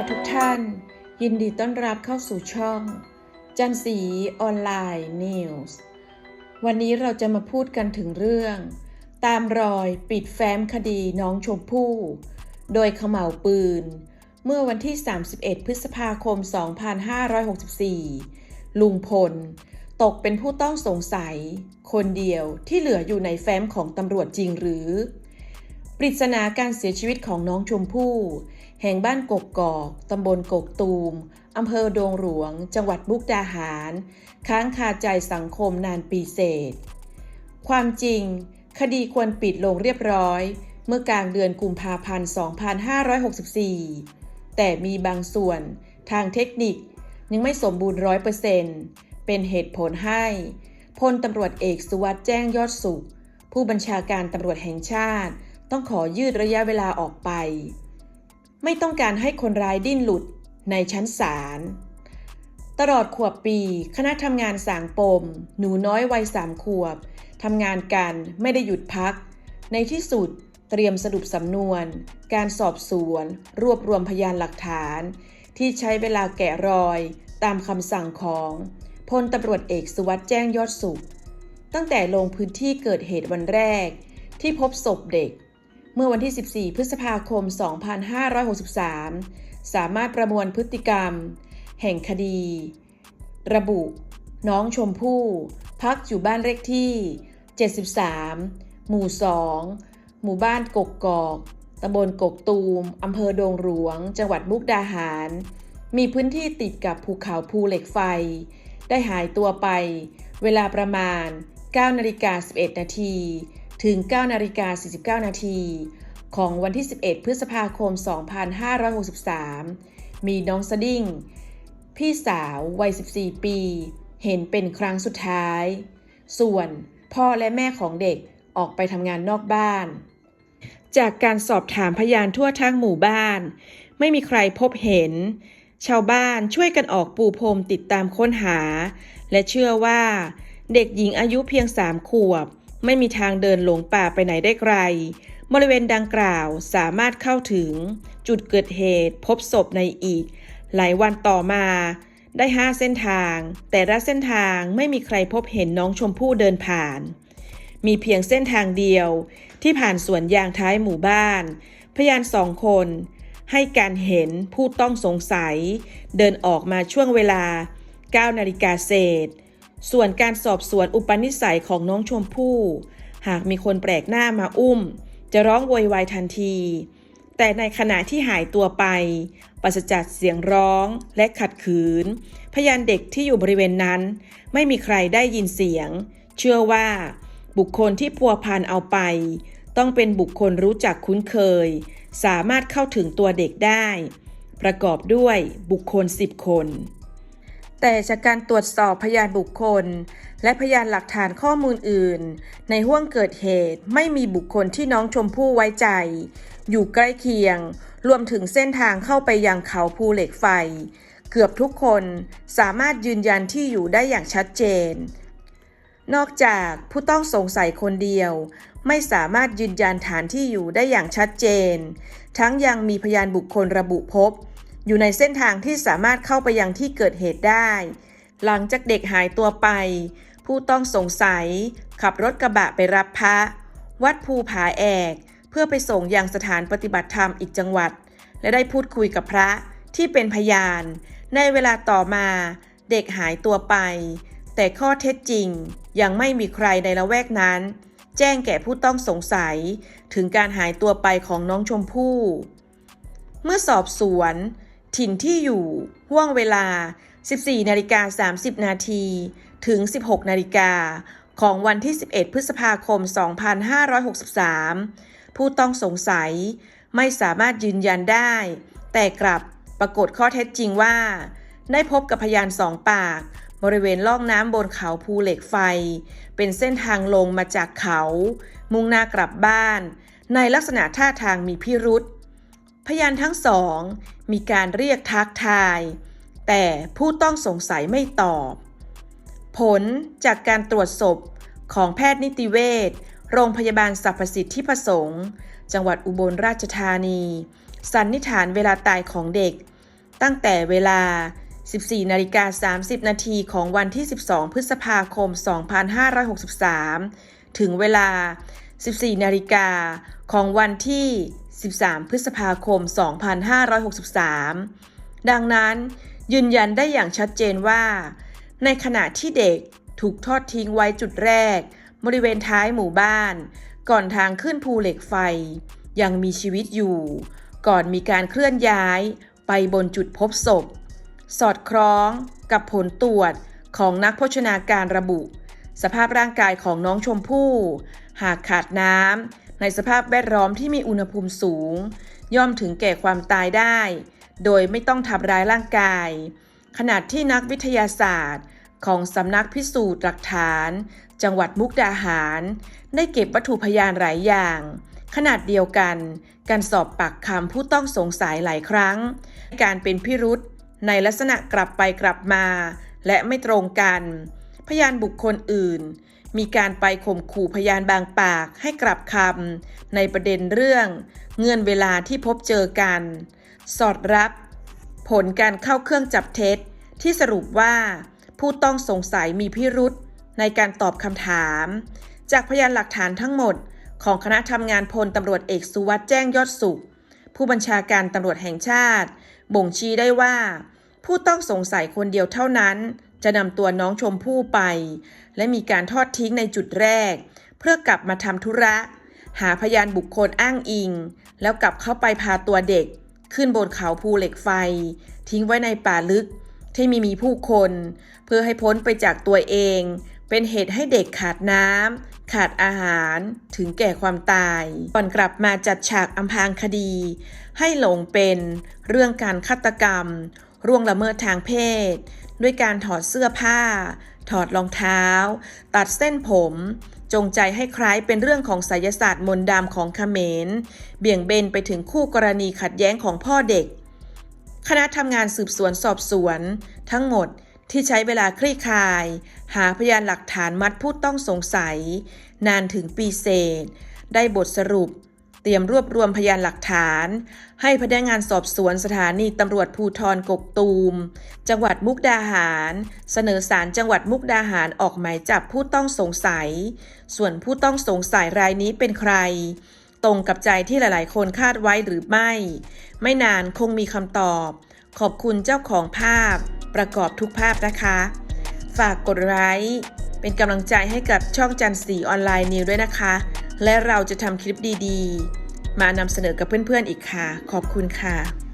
ค่ะทุกท่าน ยินดีต้อนรับเข้าสู่ช่อง จันสีออนไลน์นิวส์วันนี้เราจะมาพูดกันถึงเรื่อง ตามรอยปิดแฟ้มคดีน้องชมพู่ โดยเขม่าวปืน เมื่อวันที่ 31 พฤษภาคม 2564 ลุงพล ตกเป็นผู้ต้องสงสัย คนเดียวที่เหลืออยู่ในแฟ้มของตำรวจจริงหรือ ปริศนาการเสียชีวิตของน้องชมพู่ แห่งบ้านกกกอก ตำบลกกตูม อำเภอโดงหลวง จังหวัดมุกดาหาร ค้างคาใจสังคมนานปีเศษ ความจริง คดีควรปิดลงเรียบร้อย เมื่อกลางเดือนกุมภาพันธ์ 2564 แต่มีบางส่วนทางเทคนิคยังไม่สมบูรณ์ร้อยเปอร์เซ็นต์เป็นเหตุผลให้พลตำรวจเอกสุวัสด์แจ้งยอดสุข ผู้บัญชาการตำรวจแห่งชาติ ต้องขอยืดระยะเวลาออกไป ไม่ต้องการให้คนร้ายดิ้นหลุดในชั้นศาล ตลอดขวบปี คณะทำงานสางปม หนูน้อยวัยสามขวบทำงานกันไม่ได้หยุดพัก ในที่สุดเตรียมสรุปสำนวน การสอบสวน รวบรวมพยานหลักฐาน ที่ใช้เวลาแกะรอยตามคำสั่งของพลตำรวจเอกสุวัสด์แจ้งยอดสุข ตั้งแต่ลงพื้นที่เกิดเหตุวันแรกที่พบศพเด็ก เมื่อวันที่ 14 พฤษภาคม 2563 สามารถประมวลพฤติกรรม แห่งคดี ระบุ น้องชมพู่ พักอยู่บ้านเลขที่ 73 หมู่ 2 หมู่บ้านกกกอกตำบลกกตูม อำเภอโดงหลวง จังหวัดมุกดาหาร มีพื้นที่ติดกับภูเขาภูเหล็กไฟ ได้หายตัวไป เวลาประมาณ 9 นาฬิกา 11 นาที ถึง 9 นาฬิกา 49 นาที ของวันที่ 11 พฤษภาคม 2563 มีน้องสดิ้ง พี่สาววัย 14 ปี เห็นเป็นครั้งสุดท้าย ส่วนพ่อและแม่ของเด็กออกไปทำงานนอกบ้าน จากการสอบถามพยานทั่วทั้งหมู่บ้าน ไม่มีใครพบเห็น ชาวบ้านช่วยกันออกปูพรมติดตามค้นหา และเชื่อว่า เด็กหญิงอายุเพียงสามขวบ ไม่มีทางเดินหลงป่าไปไหนได้ไกล บริเวณดังกล่าวสามารถเข้าถึง จุดเกิดเหตุ พบศพในอีก หลายวันต่อมา ได้ห้าเส้นทาง แต่ละเส้นทางไม่มีใครพบเห็นน้องชมพู่เดินผ่าน มีเพียงเส้นทางเดียว ที่ผ่านสวนยางท้ายหมู่บ้าน พยานสองคน ให้การเห็นผู้ต้องสงสัย เดินออกมาช่วงเวลา9นาฬิกาเศษ ส่วนการสอบสวนอุปนิสัยของน้องชมพู่ หากมีคนแปลกหน้ามาอุ้ม จะร้องโวยวายทันที แต่ในขณะที่หายตัวไปปราศจากเสียงร้องและขัดขืน พยานเด็กที่อยู่บริเวณนั้น ไม่มีใครได้ยินเสียง เชื่อว่า บุคคลที่พัวพันเอาไป ต้องเป็นบุคคลรู้จักคุ้นเคย สามารถเข้าถึงตัวเด็กได้ ประกอบด้วยบุคคล 10 คน แต่จากการตรวจสอบพยานบุคคล และพยานหลักฐานข้อมูลอื่น ในห้วงเกิดเหตุไม่มีบุคคลที่น้องชมพู่ไว้ใจ อยู่ใกล้เคียง รวมถึงเส้นทางเข้าไปยังเขาภูเหล็กไฟ เกือบทุกคนสามารถยืนยันที่อยู่ได้อย่างชัดเจน นอกจากผู้ต้องสงสัยคนเดียว ไม่สามารถยืนยันฐานที่อยู่ได้อย่างชัดเจน ทั้งยังมีพยานบุคคลระบุพบ อยู่ในเส้นทางที่สามารถเข้าไปยังที่เกิดเหตุได้ หลังจากเด็กหายตัวไป ผู้ต้องสงสัย ขับรถกระบะไปรับพระ วัดภูผาแอก เพื่อไปส่งยังสถานปฏิบัติธรรมอีกจังหวัด และได้พูดคุยกับพระที่เป็นพยาน ในเวลาต่อมา เด็กหายตัวไป แต่ข้อเท็จจริงยังไม่มีใครในละแวกนั้น แจ้งแก่ผู้ต้องสงสัยถึงการหายตัวไปของน้องชมพู่ เมื่อสอบสวน ถิ่นที่อยู่ห่วงเวลา 14 นาฬิกา 30 นาที ถึง 16 นาฬิกา ของวันที่ 11 พฤษภาคม 2563 ผู้ต้องสงสัยไม่สามารถยืนยันได้ แต่กลับปรากฏข้อเท็จจริงว่า ได้พบกับพยานสองปาก บริเวณล่องน้ำบนเขาภูเหล็กไฟ เป็นเส้นทางลงมาจากเขา มุ่งหน้ากลับบ้าน ในลักษณะท่าทางมีพิรุษ ยานทั้งสอง มีการเรียกทักทาย แต่ผู้ต้องสงสัยไม่ตอบ ผลจากการตรวจศพของแพทย์นิติเวชโรงพยาบาลสรรพสิทธิประสงค์ จังหวัดอุบลราชธานี สันนิษฐานเวลาตายของเด็ก ตั้งแต่เวลา 14นาฬิกา30 นาทีของวันที่ 12 พฤษภาคม 2563 ถึงเวลา 14นาฬิกา ของวันที่ 13 พฤษภาคม 2563 ดังนั้นยืนยันได้อย่างชัดเจนว่า ในขณะที่เด็กถูกทอดทิ้งไว้จุดแรก บริเวณท้ายหมู่บ้าน ก่อนทางขึ้นภูเหล็กไฟ ยังมีชีวิตอยู่ ก่อนมีการเคลื่อนย้ายไปบนจุดพบศพ สอดคล้องกับผลตรวจของนักโภชนาการระบุ สภาพร่างกายของน้องชมพู่ หากขาดน้ำ ในสภาพแวดล้อมที่มีอุณหภูมิสูง ย่อมถึงแก่ความตายได้ โดยไม่ต้องทำร้ายร่างกาย ขณะที่นักวิทยาศาสตร์ ของสำนักพิสูจน์หลักฐาน จังหวัดมุกดาหาร ได้เก็บวัตถุพยานหลายอย่าง ขนาดเดียวกัน การสอบปากคำผู้ต้องสงสัยหลายครั้ง การเป็นพิรุษในลักษณะกลับไปกลับมา และไม่ตรงกัน พยานบุคคลอื่น มีการไปข่มขู่พยานบางปากให้กลับคำในประเด็นเรื่อง เงื่อนเวลาที่พบเจอกัน สอดรับ ผลการเข้าเครื่องจับเท็จ ที่สรุปว่า ผู้ต้องสงสัยมีพิรุษในการตอบคำถาม จากพยานหลักฐานทั้งหมด ของคณะทำงานพลตำรวจเอกสุวัสด์แจ้งยอดสุข ผู้บัญชาการตำรวจแห่งชาติ บ่งชี้ได้ว่า ผู้ต้องสงสัยคนเดียวเท่านั้น จะนำตัวน้องชมพู่ไป และมีการทอดทิ้งในจุดแรก เพื่อกลับมาทำธุระ หาพยานบุคคลอ้างอิง แล้วกลับเข้าไปพาตัวเด็ก ขึ้นบนเขาภูเหล็กไฟ ทิ้งไว้ในป่าลึกที่ไมีมีผู้คน เพื่อให้พ้นไปจากตัวเอง เป็นเหตุให้เด็กขาดน้ำขาดอาหารถึงแก่ความตาย ก่อนกลับมาจัดฉากอำพางคดี ให้หลงเป็นเรื่องการฆาตกรรม ร่วงละเมิดทางเพศ ด้วยการถอดเสื้อผ้า ถอดรองเท้า ตัดเส้นผม จงใจให้คล้ายเป็นเรื่องของไสยศาสตร์มนต์ดำของเขมร เบี่ยงเบนไปถึงคู่กรณีขัดแย้งของพ่อเด็ก คณะทำงานสืบสวนสอบสวน ทั้งหมดที่ใช้เวลาคลี่คลาย หาพยานหลักฐานมัดผู้ต้องสงสัย นานถึงปีเศษ ได้บทสรุป เตรียมรวบรวมพยานหลักฐาน ให้พนักงานสอบสวนสถานีตำรวจภูทรกกตูม จังหวัดมุกดาหาร เสนอสารจังหวัดมุกดาหารออกหมายจับผู้ต้องสงสัย ส่วนผู้ต้องสงสัยรายนี้เป็นใคร ตรงกับใจที่หลาย ๆ คนคาดไว้หรือไม่ ไม่นานคงมีคำตอบ ขอบคุณเจ้าของภาพ ประกอบทุกภาพนะคะ ฝากกดไลค์เป็นกำลังใจให้กับช่องจันสีออนไลน์นิวด้วยนะคะ และเราจะทำคลิปดีๆ มานำเสนอกับเพื่อนๆอีกค่ะ ขอบคุณค่ะ